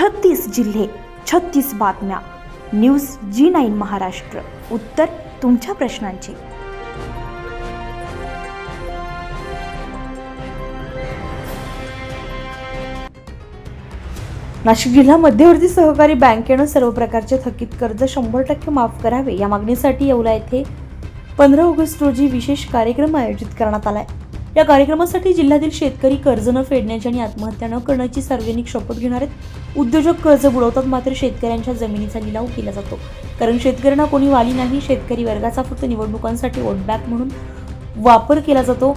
छत्तीस जिल्हे छत्तीस बातम्या. News G nine Maharashtra. उत्तर तुमच्या प्रश्नांची. नाशिक जिल्हा मध्यवर्ती सहकारी बँकेनं सर्व प्रकारचे थकीत कर्ज शंभर टक्के माफ करावे या मागणीसाठी येवला येथे पंधरा ऑगस्ट रोजी विशेष कार्यक्रम आयोजित करण्यात आलाय. या कार्यक्रमासाठी जिल्ह्यातील शेतकरी कर्ज न फेडण्याची आणि आत्महत्या न करण्याची सार्वजनिक शपथ घेणार आहेत उद्योजक कर्ज बुडवतात मात्र शेतकऱ्यांच्या जमिनीचा लिलाव केला जातो. कारण शेतकऱ्यांना कोणी वाली नाही शेतकरी वर्गाचा फक्त निवडणुकांसाठी वोटबॅक म्हणून वापर केला जातो.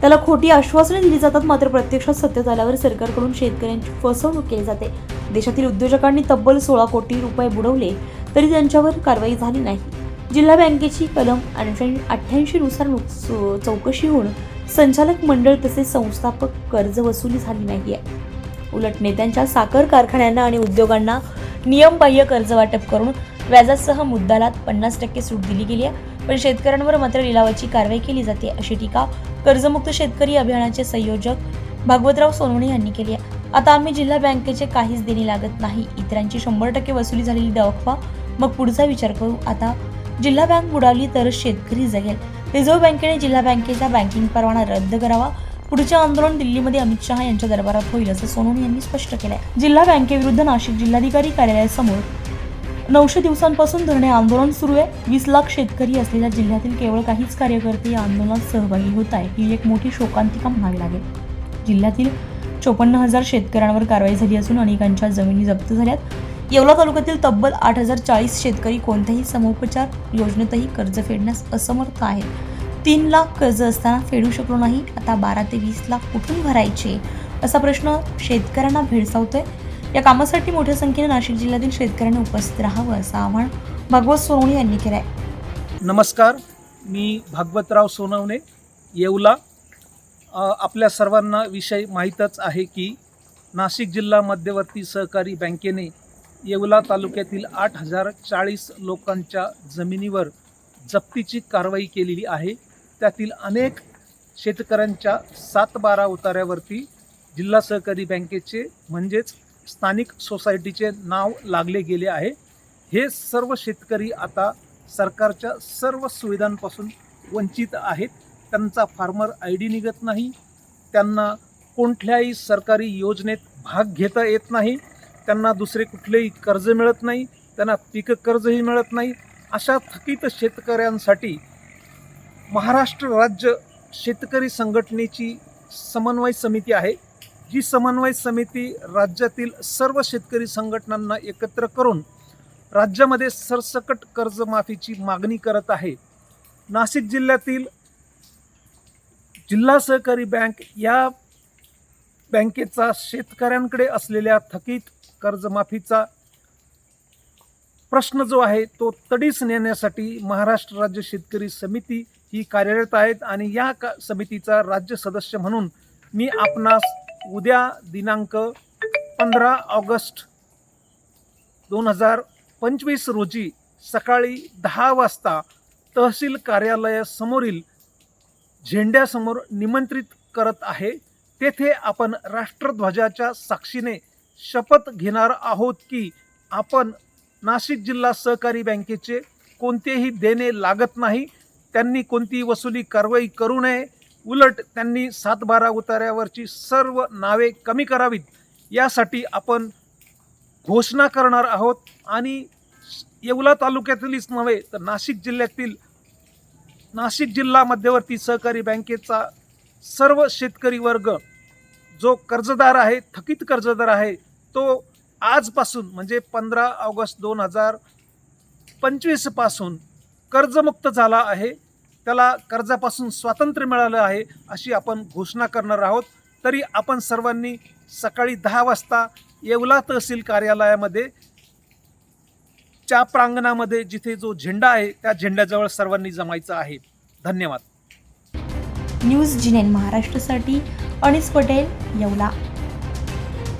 त्याला खोटी आश्वासने दिली जातात मात्र प्रत्यक्षात सत्य आल्यावर सरकारकडून शेतकऱ्यांची फसवणूक केली जाते. देशातील उद्योजकांनी तब्बल सोळा कोटी रुपये बुडवले तरी त्यांच्यावर कारवाई झाली नाही. जिल्हा बँकेची कलम अठ्ठ्याऐंशी नुसार चौकशी होऊन संचालक मंडळ तसेच संस्थापक कर्ज वसुली झाली आहे उलट नेत्यांच्या साखर कारखान्यांना आणि उद्योगांना नियमबाह्य कर्ज वाटप करून व्याजासह मुद्दालात पन्नास टक्के सूट दिली गेली आहे. पण शेतकऱ्यांवर मात्र लिलावाची कारवाई केली जाते अशी टीका कर्जमुक्त शेतकरी अभियानाचे संयोजक भागवतराव सोनवणे यांनी केली आहे. आता आम्ही जिल्हा बँकेचे काहीच देणे लागत नाही. इतरांची शंभर टक्के वसुली झालेली दाखवा मग पुढचा विचार करू. आता जिल्हा बँक बुडावली तरच शेतकरी जगेल. रिझर्व्ह बँकेने जिल्हा बँकेचा बँकिंग परवाना रद्द करावा. पुढचे आंदोलन दिल्लीमध्ये अमित शहा यांच्या दरबारात होईल असं सोनवणे यांनी स्पष्ट केलं आहे जिल्हा बँकेविरुद्ध नाशिक जिल्हाधिकारी कार्यालयासमोर नऊशे दिवसांपासून धरणे आंदोलन सुरू आहे. वीस लाख शेतकरी असलेल्या जिल्ह्यातील केवळ काहीच कार्यकर्ते या आंदोलनात सहभागी होत आहे ही एक मोठी शोकांतिका म्हणावी लागेल. जिल्ह्यातील चोपन्न हजार शेतकऱ्यांवर कारवाई झाली असून अनेकांच्या जमिनी जप्त झाल्यात. येवला तालुक्यातील तब्बल आठ हजार चाळीस शेतकरी कोणत्याही समोपचार योजनेतही कर्ज फेडण्यास असमर्थ आहेत. तीन लाख कर्ज असताना फेडू शकलो नाही आता बारा ते वीस लाख कुठून भरायचे? असा प्रश्न शेतकऱ्यांना भेडसावतोय. या कामासाठी मोठ्या संख्येने नाशिक जिल्ह्यातील शेतकऱ्यांनी उपस्थित राहावं असं आवाहन भागवत सोनवणे यांनी केलं आहे नमस्कार मी भागवतराव सोनवणे येवला. आपल्या सर्वांना विषय माहीतच आहे की नाशिक जिल्हा मध्यवर्ती सहकारी बँकेने येवला तालुक्यातील आठ हजार चाळीस लोकांच्या जमिनीवर जप्तीची कारवाई केलेली आहे. त्यातील अनेक शेतकऱ्यांच्या सात बारा उतार्यावरती जिल्हा सहकारी बँकेचे म्हणजेच स्थानिक सोसायटीचे नाव लागले गेले आहे. हे सर्व शेतकरी आता सरकारच्या सर्व सुविधांपासून वंचित आहेत. त्यांचा फार्मर आय डी निघत नाही. त्यांना कोणत्याही सरकारी योजनेत भाग घेता येत नाही. त्यांना दुसरे कुठलेही कर्ज मिळत नाही त्यांना पीक कर्जही मिळत नाही. अशा थकीत शेतकऱ्यांसाठी महाराष्ट्र राज्य शेतकरी संघटनेची समन्वय समिती आहे. ही समन्वय समिती राज्यातील सर्व शेतकरी संघटनांना एकत्र करून राज्यामध्ये सरसकट कर्जमाफीची मागणी करत आहे. नाशिक जिल्ह्यातील जिल्हा सहकारी बँक या बँकेचा शेतकऱ्यांकडे असलेल्या थकीत कर्जमाफीचा प्रश्न जो आहे तो तडीस नेण्यासाठी महाराष्ट्र राज्य शेतकरी समिती ही कार्यरत आहेत आणि या का समितीचा राज्य सदस्य म्हणून मी आपणास उद्या दिनांक पंधरा ऑगस्ट दोन हजार पंचवीस रोजी सकाळी दहा वाजता तहसील कार्यालयासमोरील झेंड्यासमोर निमंत्रित करत आहे. तेथे आपण राष्ट्रध्वजाच्या साक्षीने शपथ घेणार आहोत की आपण नाशिक जिल्हा सहकारी बँकेचे कोणतेही देणे लागत नाही त्यांनी कोणतीही वसुली कारवाई करू नये उलट त्यांनी सातबारा उतार्यावरची सर्व नावे कमी करावीत यासाठी आपण घोषणा करणार आहोत. आणि येवला तालुक्यातीलच नव्हे तर नाशिक जिल्ह्यातील नाशिक जिल्हा मध्यवर्ती सहकारी बँकेचा सर्व शेतकरी वर्ग जो कर्जदार आहे थकीत कर्जदार आहे तो आजपासून म्हणजे पंधरा ऑगस्ट दोन हजार पंचवीसपासून कर्जमुक्त झाला आहे. त्याला कर्जापासून स्वातंत्र्य मिळालं आहे अशी आपण घोषणा करणार आहोत. तरी आपण सर्वांनी सकाळी दहा वाजता येवला तहसील कार्यालयामध्ये च्या प्रांगणामध्ये जिथे जो झेंडा आहे त्या झेंड्याजवळ सर्वांनी जमायचं आहे. धन्यवाद. न्यूज जिनेन महाराष्ट्रसाठी महाराष्ट्रासाठी अनिस पटेल येवला.